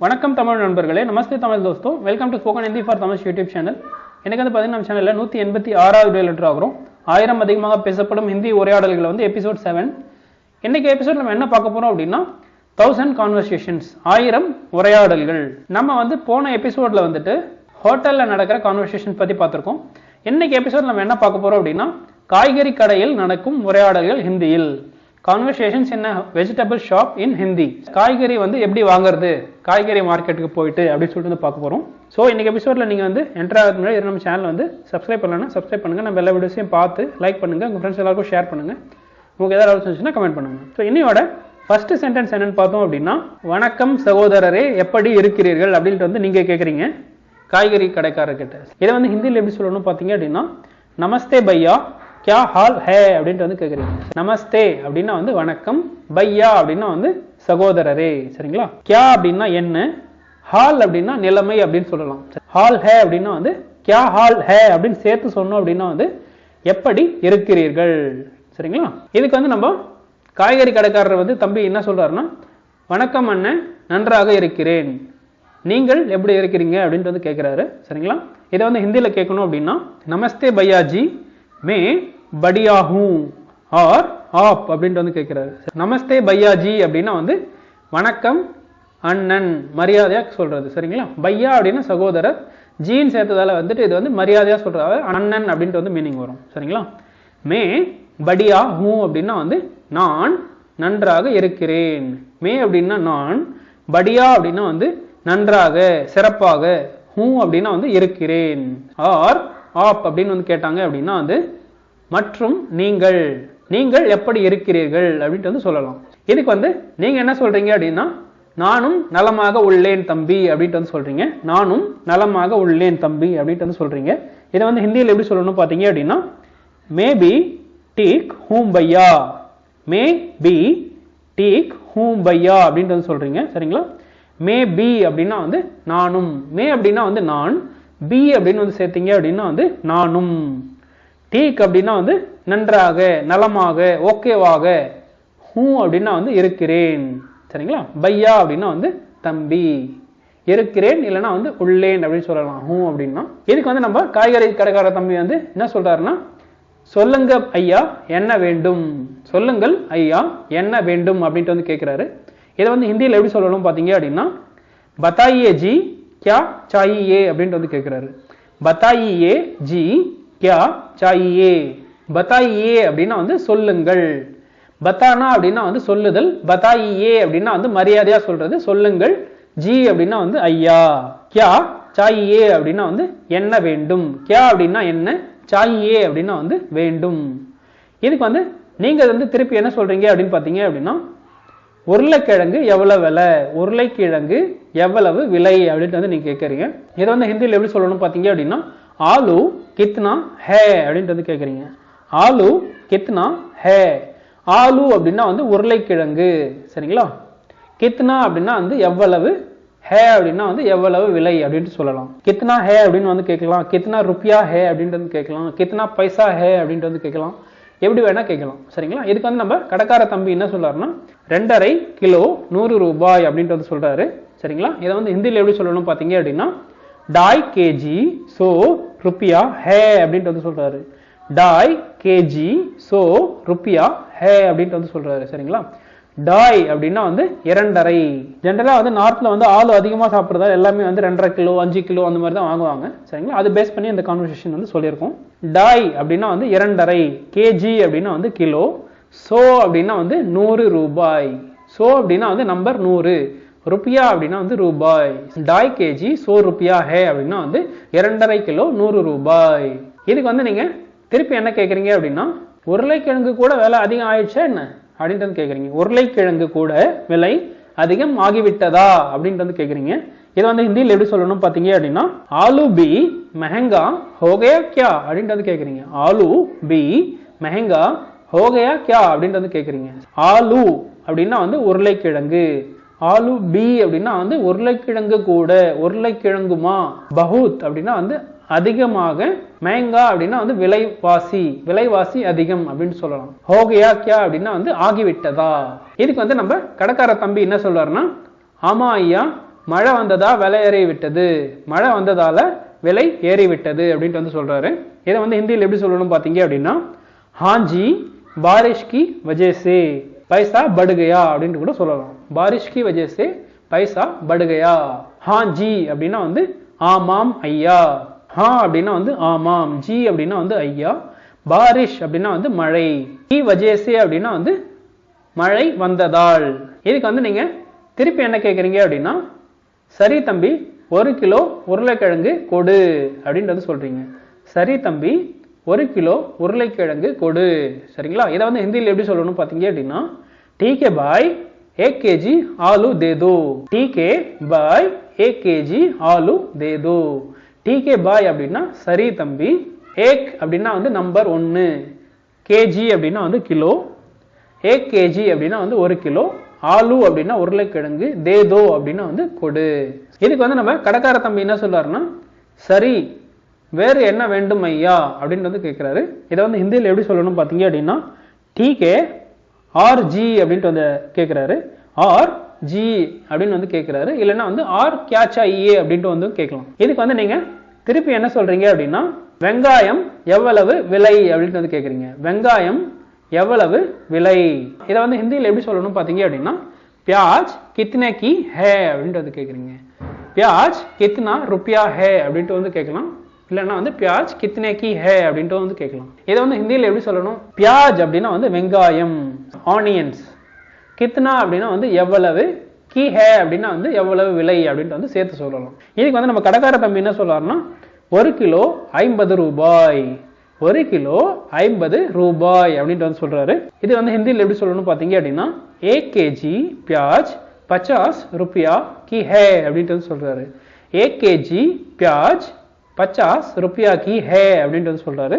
வணக்கம் தமிழ் நண்பர்களே நமஸ்தே Tamil தோஸ்தோ. Welcome to spoken Hindi for Tamil YouTube channel எனக்கு வந்து பார்த்தீங்கன்னா நம்ம சேனலில் நூற்றி எண்பத்தி ஆறாவது லெட்டர் ஆகிறோம். ஆயிரம் அதிகமாக பேசப்படும் ஹிந்தி உரையாடல்கள் வந்து எபிசோட் செவன் இன்னைக்கு எபிசோட் நம்ம என்ன பார்க்க போறோம் அப்படின்னா தௌசண்ட் கான்வர்சேஷன்ஸ் ஆயிரம் உரையாடல்கள். நம்ம வந்து போன எபிசோட்ல வந்துட்டு ஹோட்டல்ல நடக்கிற கான்வர்சேஷன் பற்றி பார்த்துருக்கோம். இன்னைக்கு எபிசோட் நம்ம என்ன பார்க்க போறோம் அப்படின்னா காய்கறி கடையில் நடக்கும் உரையாடல்கள் ஹிந்தியில். கான்வர்சேஷன்ஸ் என்ன வெஜிடபிள் ஷாப் இன் ஹிந்தி காய்கறி வந்து எப்படி வாங்குறது? காய்கறி மார்க்கெட்டுக்கு போயிட்டு அப்படின்னு சொல்லிட்டு வந்து பார்க்க போகிறோம் ஸோ இன்றைக்கி எபிசோடில் நீங்கள் வந்து என்டர் ஆகிறது முன்னாடி நம்ம சேனல் வந்து சப்ஸ்கிரைப் பண்ணலன்னா சப்ஸ்கிரைப் பண்ணுங்கள் நம்ம எல்லா வீடியோஸையும் பார்த்து லைக் பண்ணுங்கள் உங்கள் ஃப்ரெண்ட்ஸ் எல்லாருக்கும் ஷேர் பண்ணுங்க. உங்களுக்கு ஏதாவது இருந்துச்சுன்னா கமெண்ட் பண்ணுங்கள் ஸோ இன்னையோட ஃபஸ்ட்டு சென்டென்ஸ் என்னென்னு பார்த்தோம் அப்படின்னா வணக்கம் சகோதரரே எப்படி இருக்கிறீர்கள்? அப்படின்ட்டு வந்து நீங்கள் கேட்குறீங்க காய்கறி கடைக்காரர்கிட்ட. இதை வந்து ஹிந்தியில் எப்படி சொல்லணும் பார்த்தீங்க அப்படின்னா நமஸ்தே பையா கியா ஹால் ஹே? அப்படின்ட்டு வந்து கேட்குறீங்க நமஸ்தே அப்படின்னா வந்து வணக்கம். பையா அப்படின்னா வந்து சகோதரரே சரிங்களா? கியா அப்படின்னா என்ன? ஹால் அப்படின்னா நிலைமை அப்படின்னு சொல்லலாம். ஹால் ஹே அப்படின்னா வந்து கியா ஹால் ஹே அப்படின்னு சேர்த்து சொன்னோம் அப்படின்னா வந்து எப்படி இருக்கிறீர்கள்? சரிங்களா? இதுக்கு வந்து நம்ம காய்கறி கடைக்காரர் வந்து தம்பி என்ன சொல்றாருன்னா வணக்கம் அண்ணன் நன்றாக இருக்கிறேன். நீங்கள் எப்படி இருக்கிறீங்க? அப்படின்ட்டு வந்து கேட்குறாரு சரிங்களா? இதை வந்து ஹிந்தியில் கேட்கணும் அப்படின்னா நமஸ்தே பையாஜி மே படியாகும் ஆர் ஆப் அப்படின்ட்டு வந்து கேட்குறாரு நமஸ்தே பையாஜி அப்படின்னா வந்து வணக்கம் அண்ணன் மரியாதையாக சொல்றது. சரிங்களா? பையா அப்படின்னா சகோதரர். ஜீன் சேர்த்ததால வந்துட்டு இது வந்து மரியாதையா சொல்றாரு அண்ணன் அப்படின்ட்டு வந்து மீனிங் வரும். சரிங்களா? மே படியா ஹூ அப்படின்னா வந்து நான் நன்றாக இருக்கிறேன். மே அப்படின்னா நான் படியா அப்படின்னா வந்து நன்றாக சிறப்பாக ஹூ அப்படின்னா வந்து இருக்கிறேன். ஆர் ஆப் அப்படின்னு வந்து கேட்டாங்க அப்படின்னா வந்து மற்றும் நீங்கள். நீங்கள் எப்படி இருக்கிறீர்கள் அப்படின்ட்டு வந்து சொல்லலாம். இதுக்கு வந்து நீங்க என்ன சொல்றீங்க அப்படின்னா நானும் நலமாக உள்ளேன் தம்பி அப்படின்ட்டு வந்து சொல்றீங்க. நானும் நலமாக உள்ளேன் தம்பி அப்படின்ட்டு வந்து சொல்றீங்க. இதை வந்து ஹிந்தியில் எப்படி சொல்லணும்னு பார்த்தீங்க அப்படின்னா maybe டீக் whom Bhaiya may be டீக் ஹூம் பையா அப்படின்ட்டு வந்து சொல்றீங்க. சரிங்களா? மே பி அப்படின்னா வந்து நானும். மே அப்படின்னா வந்து நான். பி அப்படின்னு வந்து சேர்த்தீங்க அப்படின்னா வந்து நானும். டீக் அப்படின்னா வந்து நன்றாக நலமாக ஓகேவாக ஹூ அப்படின்னா வந்து இருக்கிறேன். சரிங்களா? பையா அப்படின்னா வந்து தம்பி. இருக்கிறேன் இல்லைன்னா வந்து உள்ளேன் அப்படின்னு சொல்லலாம். ஹூ அப்படின்னா. இதுக்கு வந்து நம்ம காய்கறி கடைக்கார தம்பி வந்து என்ன சொல்றாருன்னா சொல்லுங்க ஐயா என்ன வேண்டும்? சொல்லுங்கள் ஐயா என்ன வேண்டும்? அப்படின்ட்டு வந்து கேட்கிறாரு இதை வந்து ஹிந்தியில் எப்படி சொல்லணும் பார்த்தீங்க அப்படின்னா பத்தாயே ஜி கியா சாயியே? அப்படின்ட்டு வந்து கேட்கிறாரு பத்தாயியே ஜி கியா சாயியே? பத்தாயியே அப்படின்னா வந்து சொல்லுங்கள். பத்தானா அப்படின்னா வந்து சொல்லுதல். பத்தாயியே அப்படின்னா வந்து மரியாதையா சொல்றது சொல்லுங்கள். ஜி அப்படின்னா வந்து ஐயா. கியா சாயியே அப்படின்னா வந்து என்ன வேண்டும்? கியா அப்படின்னா என்ன? சாயியே அப்படின்னா வந்து வேண்டும். இதுக்கு வந்து நீங்க வந்து திருப்பி என்ன சொல்றீங்க அப்படின்னு பாத்தீங்க அப்படின்னா உருளைக்கிழங்கு எவ்வளவு விலை? உருளைக்கிழங்கு எவ்வளவு விலை? அப்படின்ட்டு வந்து நீங்க கேட்கறீங்க இதை வந்து ஹிந்தியில் எப்படி சொல்லணும்னு பார்த்தீங்க அப்படின்னா ஆலு கித்னா ஹே அப்படின்ட்டு வந்து கேட்குறீங்க ஆலு கெத்னா ஹே. ஆலு அப்படின்னா வந்து உருளைக்கிழங்கு. சரிங்களா? கெத்னா அப்படின்னா வந்து எவ்வளவு? ஹே அப்படின்னா வந்து எவ்வளவு விலை அப்படின்ட்டு சொல்லலாம். கெத்னா ஹே அப்படின்னு வந்து கேட்கலாம். கெத்னா ருப்பியா ஹே அப்படின்ட்டு வந்து கேட்கலாம். கெத்னா பைசா ஹே அப்படின்ட்டு வந்து கேட்கலாம். எப்படி வேணா கேட்கலாம். சரிங்களா? இதுக்கு வந்து நம்ம கடைக்கார தம்பி என்ன சொல்றாருன்னா ரெண்டரை கிலோ நூறு ரூபாய் அப்படின்ட்டு வந்து சொல்றாரு. சரிங்களா? இதை வந்து ஹிந்தியில் எப்படி சொல்லணும் பார்த்தீங்க அப்படின்னா டாய் கேஜி ஸோ ருப்பியா ஹே அப்படின்ட்டு வந்து சொல்றாரு. டாய் கேஜி சோ ருப்பியா ஹே அப்படின்ட்டு வந்து சொல்றாரு சரிங்களா? டாய் அப்படின்னா வந்து இரண்டரை. ஜென்ரலா வந்து நார்த்ல வந்து ஆளு அதிகமா சாப்பிட்றதா எல்லாமே வந்து ரெண்டரை கிலோ அஞ்சு கிலோ அந்த மாதிரி தான் வாங்குவாங்க சரிங்களா? அது பேஸ் பண்ணி அந்த கான்வர்சேஷன் வந்து சொல்லியிருக்கோம். டாய் அப்படின்னா வந்து இரண்டரை கேஜி அப்படின்னா வந்து கிலோ சோ அப்படின்னா வந்து நூறு ரூபாய். சோ அப்படின்னா வந்து நம்பர் நூறு. ருப்பியா அப்படின்னா வந்து ரூபாய். டாய் கேஜி சோ ருப்பியா ஹே அப்படின்னா வந்து இரண்டரை கிலோ நூறு ரூபாய். இதுக்கு வந்து நீங்க திருப்பி என்ன கேட்குறீங்க அப்படின்னா உருளைக்கிழங்கு கூட விலை அதிகம் ஆயிடுச்சா என்ன? அப்படின்ட்டு வந்து கேட்குறீங்க உருளைக்கிழங்கு கூட விலை அதிகம் ஆகிவிட்டதா? அப்படின்ட்டு வந்து கேட்குறீங்க இதை வந்து ஹிந்தியில் எப்படி சொல்லணும் பார்த்தீங்க அப்படின்னா ஆலு பி மெஹங்கா ஹோகயா கியா அப்படின்ட்டு வந்து கேட்குறீங்க ஆலு பி மெஹங்கா ஹோகயா கியா அப்படின்ட்டு வந்து கேட்குறீங்க ஆலு அப்படின்னா வந்து உருளைக்கிழங்கு. ஆலு பி அப்படின்னா வந்து உருளைக்கிழங்கு கூட உருளைக்கிழங்குமா? பஹூத் அப்படின்னா வந்து அதிகமாக மேங்கா அப்படின்னா வந்து விலைவாசி விலைவாசி அதிகம் அப்படின்னு சொல்லலாம். ஹோகையா கியா அப்படின்னா வந்து ஆகிவிட்டதா? இதுக்கு வந்து நம்ம கடைக்கார தம்பி என்ன சொல்றாருன்னா ஆமா ஐயா மழை வந்ததா விலை ஏறி விட்டது மழை வந்ததால விலை ஏறி விட்டது அப்படின்ட்டு வந்து சொல்றாரு. இதை வந்து ஹிந்தியில் எப்படி சொல்லணும் பார்த்தீங்க அப்படின்னா ஹாஞ்சி பாரிஷ்கி வஜேசே வஜே பைசா படுகையா அப்படின்ட்டு கூட சொல்லலாம். பாரிஷ்கி வஜேசே பைசா படுகையா? ஹாஞ்சி அப்படின்னா வந்து ஆமாம் ஐயா. ஹா அப்படின்னா வந்து ஆமாம் ஜி அப்படின்னா வந்து ஐயா பாரிஷ் அப்படின்னா வந்து மழை கி வஜேசே அப்படின்னா வந்து மழை வந்ததால் இதுக்கு வந்து நீங்க திருப்பி என்ன கேட்குறீங்க அப்படின்னா சரி தம்பி ஒரு கிலோ உருளைக்கிழங்கு கொடு அப்படின்ட்டு வந்து சொல்றீங்க சரி தம்பி ஒரு கிலோ உருளைக்கிழங்கு கொடு சரிங்களா இதை வந்து ஹிந்தியில் எப்படி சொல்லணும் பார்த்தீங்க அப்படின்னா டீகே பாய் एक केजी आलू दे दो ठीक है बाय एक केजी ஆலு दे दो டிகே பாய் அப்படின்னா சரி தம்பி. ஏக் அப்படின்னா வந்து நம்பர் ஒன்று கேஜி அப்படின்னா வந்து கிலோ. ஏக் கேஜி அப்படின்னா வந்து ஒரு கிலோ. ஆலு அப்படின்னா உருளைக்கிழங்கு. தேதோ அப்படின்னா வந்து கொடு. இதுக்கு வந்து நம்ம கடைக்கார தம்பி என்ன சொல்றாருன்னா சரி வேறு என்ன வேண்டும் ஐயா? அப்படின்னு வந்து கேட்குறாரு இதை வந்து ஹிந்தியில் எப்படி சொல்லணும் பார்த்தீங்க அப்படின்னா டிகே ஆர் ஜி அப்படின்ட்டு வந்து கேட்குறாரு ஆர் ஜி அப்படின்னு வந்து கேட்குறாரு இல்லைன்னா வந்து ஆர் கேட்சா ஏ அப்படின்ட்டு வந்து கேட்கலாம். இதுக்கு வந்து நீங்க திருப்பி என்ன சொல்றீங்க அப்படின்னா வெங்காயம் எவ்வளவு விலை அப்படின்ட்டு வந்து கேட்குறீங்க வெங்காயம் எவ்வளவு விலை? இதை வந்து ஹிந்தியில் எப்படி சொல்லணும் பார்த்தீங்க அப்படின்னா பியாஜ் கித்னே கி ஹே அப்படின்ட்டு வந்து கேட்குறீங்க பியாஜ் கித்னா ருப்பியா ஹே அப்படின்ட்டு வந்து கேட்கலாம். இல்லைன்னா வந்து பியாஜ் கித்னே கி ஹே அப்படின்ட்டு வந்து கேட்கலாம். இதை வந்து ஹிந்தியில் எப்படி சொல்லணும்? பியாஜ் அப்படின்னா வந்து வெங்காயம் ஆனியன்ஸ் கித்னா அப்படின்னா வந்து எவ்வளவு? கி ஹே அப்படின்னா வந்து எவ்வளவு விலை அப்படின்ட்டு வந்து சேர்த்து சொல்லலாம் இதுக்கு வந்து நம்ம கடைக்கார தம்பி என்ன சொல்றாருன்னா ஒரு கிலோ ஐம்பது ரூபாய். ஒரு கிலோ ஐம்பது ரூபாய் அப்படின்ட்டு வந்து சொல்றாரு. இது வந்து ஹிந்தியில் எப்படி சொல்லணும்னு பார்த்தீங்க அப்படின்னா ஏ கேஜி பியாஜ் பச்சாஸ் ருப்பியா கி ஹே அப்படின்ட்டு வந்து சொல்றாரு. ஏ கேஜி பியாஜ் பச்சாஸ் ருப்பியா கி ஹே அப்படின்ட்டு வந்து சொல்றாரு.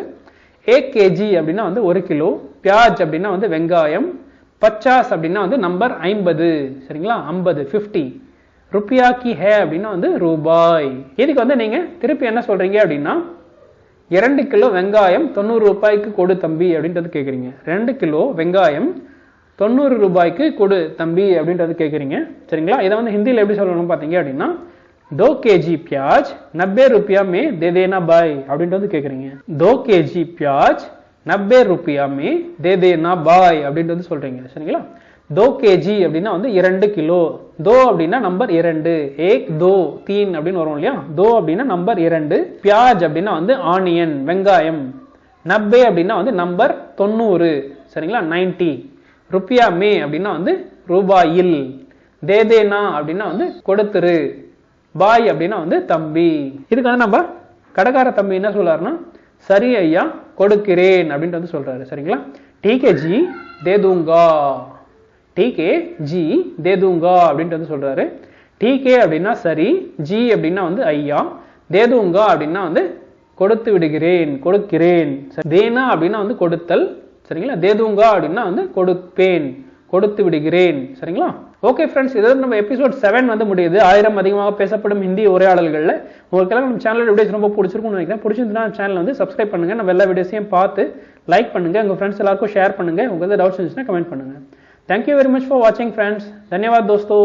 ஏ கேஜி அப்படின்னா வந்து ஒரு கிலோ. பியாஜ் அப்படின்னா வந்து வெங்காயம். பச்சாஸ் அப்படின்னா வந்து நம்பர் ஐம்பது. சரிங்களா? ஐம்பது ஃபிஃப்டி ருப்பியா ஹே அப்படின்னா வந்து ரூபாய். இதுக்கு வந்து நீங்கள் திருப்பி என்ன சொல்கிறீங்க அப்படின்னா இரண்டு கிலோ வெங்காயம் தொண்ணூறு ரூபாய்க்கு கொடு தம்பி அப்படின்றது கேட்குறீங்க ரெண்டு கிலோ வெங்காயம் தொண்ணூறு ரூபாய்க்கு கொடு தம்பி அப்படின்றது கேட்குறீங்க சரிங்களா? இதை வந்து ஹிந்தியில் எப்படி சொல்லணும் பார்த்தீங்க அப்படின்னா தோ கேஜி பியாஜ் நப்பே ருப்பியா மே தேதேனா பாய் அப்படின்றது கேட்குறீங்க தோ கேஜி பியாஜ் நப்பே ருப்பியாமே மே தே நா பாய் அப்படின்ட்டு வந்து சொல்கிறீங்க சரிங்களா? தோ கேஜி அப்படின்னா வந்து இரண்டு கிலோ. தோ அப்படின்னா நம்பர் இரண்டு ஏக் தோ தீன் அப்படின்னு வரும் இல்லையா? தோ அப்படின்னா நம்பர் இரண்டு பியாஜ் அப்படின்னா வந்து ஆனியன் வெங்காயம். நப்பே அப்படின்னா வந்து நம்பர் தொண்ணூறு சரிங்களா? நைன்டி. ருப்பியா மே அப்படின்னா வந்து ரூபாயில். தேதேனா அப்படின்னா வந்து கொடுத்துரு. பாய் அப்படின்னா வந்து தம்பி. இதுக்காக நம்ம கடைக்கார தம்பி என்ன சொல்லாருன்னா சரி ஐயா கொடுக்கிறேன் அப்படின்ட்டு வந்து சொல்றாரு. சரிங்களா? டீகே ஜி தேதுங்கா. டீகே ஜி தேதுங்கா அப்படின்ட்டு வந்து சொல்றாரு. டீகே அப்படின்னா சரி ஜி அப்படின்னா வந்து ஐயா. தேதுங்கா அப்படின்னா வந்து கொடுத்து விடுகிறேன் கொடுக்கிறேன். சரி, தேனா அப்படின்னா வந்து கொடுத்தல். சரிங்களா? தேதுங்கா அப்படின்னா வந்து கொடுப்பேன். கொடுத்து விடுகிறேன். சரிங்களா? ஓகே ஃப்ரெண்ட்ஸ் இதோட நம்ம எபிசோட் செவன் வந்து முடியுது. ஆயிரம் அதிகமாக பேசப்படும் ஹிந்தி உரையாடல்களில். உங்களுக்கெல்லாம் நம்ம சேனல் வீடியோஸ் ரொம்ப பிடிச்சிருக்கும்னு நினைக்கிறேன். பிடிச்சிருந்தா சேனல் வந்து சப்ஸ்கிரைப் பண்ணுங்கள் நம்ம எல்லா வீடியோஸையும் பார்த்து லைக் பண்ணுங்க. உங்கள் ஃப்ரெண்ட்ஸ் எல்லாருக்கும் ஷேர் பண்ணுங்கள் உங்களுக்கு டவுட்ஸ் இருந்துச்சுன்னா கமெண்ட் பண்ணுங்க. Thank you very much for வாட்சிங் ஃப்ரெண்ட்ஸ் தன்யவாத் தோஸ்தோ.